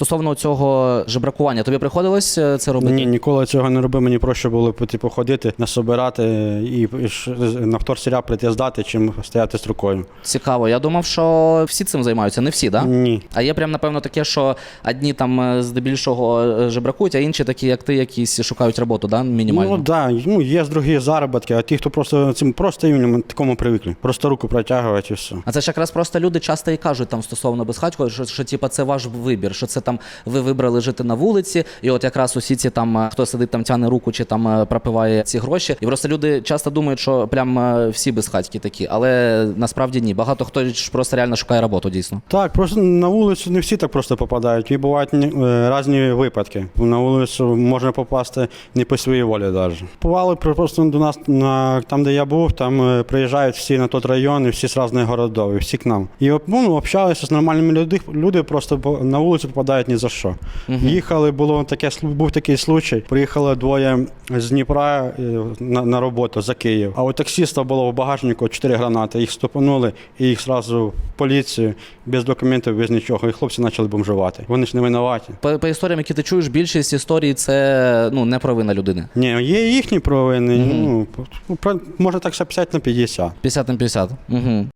стосовно цього жебракування, тобі приходилось е, це робити? Ні, ніколи цього не робив. Мені проще було типу, ходити, насобирати і, на вторсіря прийти здати, чим стояти з рукою. Цікаво. Я думав, що всі цим займаються, не всі, так? Да? Ні. А є прям, напевно, таке, що одні там е, здебільшого е, жебракують, а інші такі, як ти, якісь шукають роботу, да? мінімально. Ну так, да, ну, є другі заробітки, а ті, хто просто цим просто іменно такому привикли. Просто руку протягувати і все. А це ж якраз просто люди часто і кажуть там стосовно безхатького, що, що типа це ваш вибір, що це там ви вибрали жити на вулиці, і от якраз усі ці там е, хто сидить там тяне руку чи там е, пропиває ці гроші. І просто люди часто думають, що прям е, всі безхатьки такі, але насправді ні. Багато хто ж просто реально шукає роботу, дійсно. Так, просто на вулицю не всі так просто попадають. І бувають різні випадки. На вулицю можна попасти не по своїй волі навіть. Бували просто до нас на там, де я був, там приїжджають всі на той район, і всі з різних городів, і всі к нам. І ну, общалися з нормальними люди. Люди просто на вулицю попадають ні за що. Їхали, було таке був такий случай. Приїхали двоє з Дніпра е, на, на роботу за Київ. А у таксиста було в багажнику чотири гранати. Їх стопанули і їх зразу в поліцію без документів, без нічого. І хлопці почали бомжувати. Вони ж не винуваті. По, по історіям, які ти чуєш, більшість історій це ну не провина людини. Ні, є їхні провини. Ну, про- може так що 50 на 50. 50 на 50. Угу.